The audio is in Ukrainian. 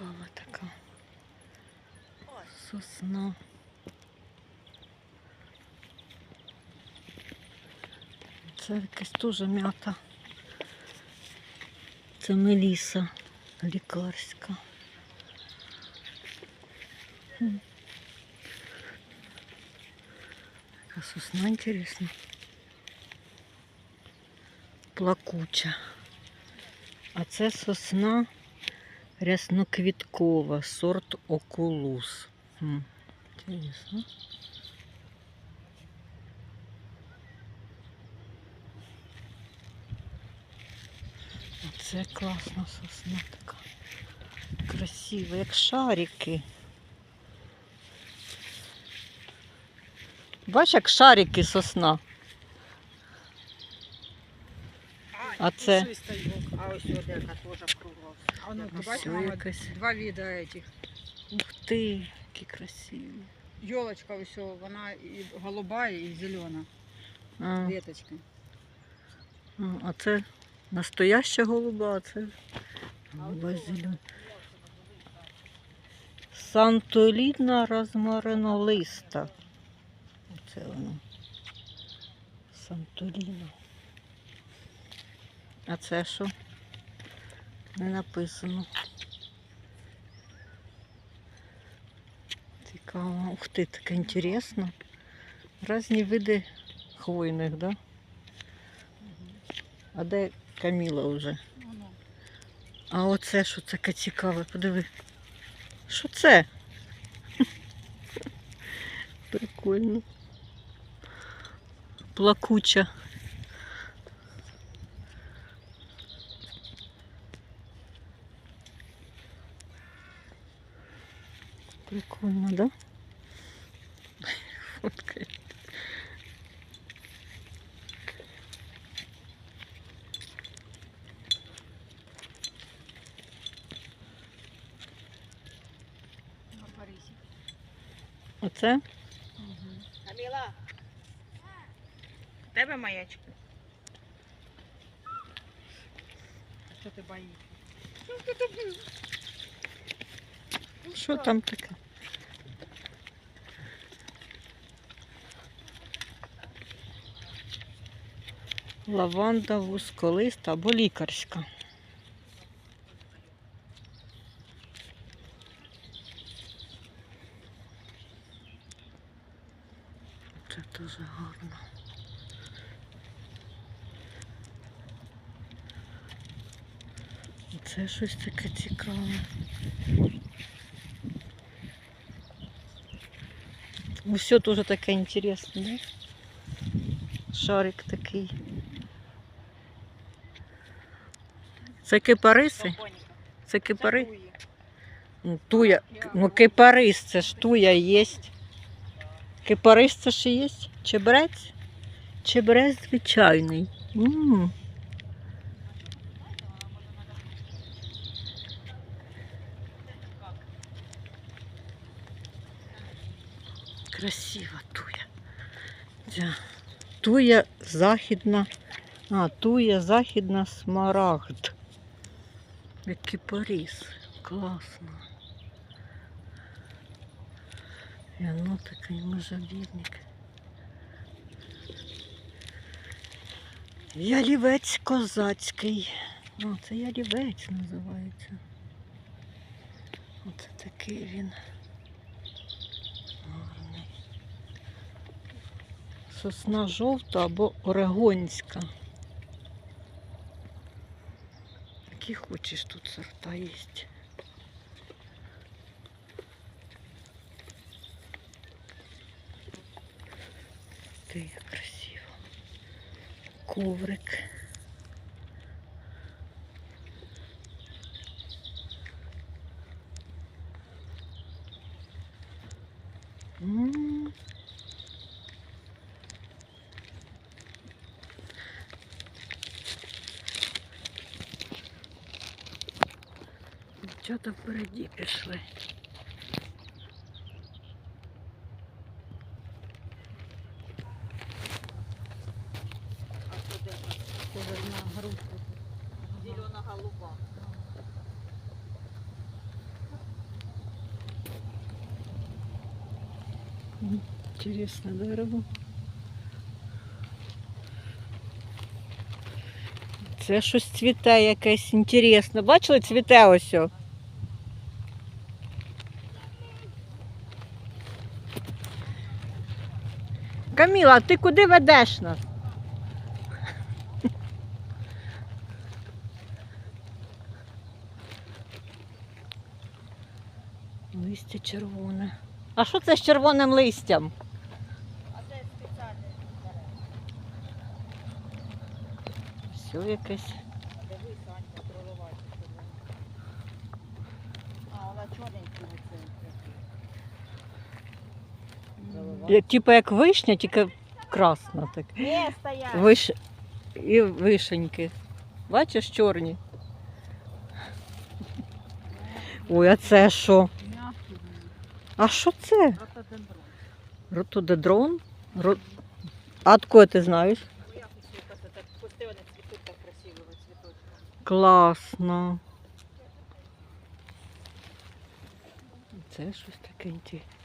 Цікава така сосна. Це якась теж м'ята. Це меліса лікарська. Яка сосна інтересна. Плакуча. А це сосна рясноквіткова, сорт окулус. Хм. Інтересно. Це класна сосна така. Красива, як шарики. Бачиш, як шарики сосна. А це? А ось одека теж кругла. А ну, ти бачиш, мама, якась. два віда этих. Ух ти, які красиві. Йолочка ось, вона і голуба, і зелена. А, а, а це настояща голуба, а це голуба зелена. Сантолідна розмаринолиста. Оце воно. Сантоліна. А це що? Не написано. Цікаво. Ух ти, таке інтересно. Різні види хвойних, да? А де Каміла вже? А оце що таке цікаве, подиви. Що це? Прикольно. Плакуча. Прикольно, да? Парижі. Оце? Каміла. Тебе маячки. Що ти боїшся? Що там таке? Лаванда вузколиста або лікарська. Це дуже гарно. Це щось таке цікаве. Все дуже таке інтересне? Шарик такий. Це кипариси? Це кипари? Ну, туя. Ну, кипарис, це ж туя є. Кипарис це ж є? Чебрець? Чебрець звичайний. м Красива туя. Ця Туя західна. А, туя західна смарагд. Як кипарис. Класно. І воно такий можжевільник. Ялівець козацький. О, це ялівець називається. Оце такий він. Гарний. Сосна жовта або орегонська. Які хочеш тут сорта є. Ти як красиво. Коврик. дівчата впереді пішли. Зелена голуба. Интересно дерево. Це щось цвіте якесь інтересне. Бачили цвіте ось? Каміла, ти куди ведеш нас? Листя червоне. А що це з червоним листям? А це спеціальне Все якесь. Дивись, Анька, проливай. А, вона чорненька оце. Типу як вишня, тільки красна так. Не, стоять. Виш... І вишеньки. Бачиш, чорні. Ой, а це що? А що це? Ротодендрон. Ротодедрон? Ро... А откуда ти знаєш? Як. Класно. Це щось таке інтересне.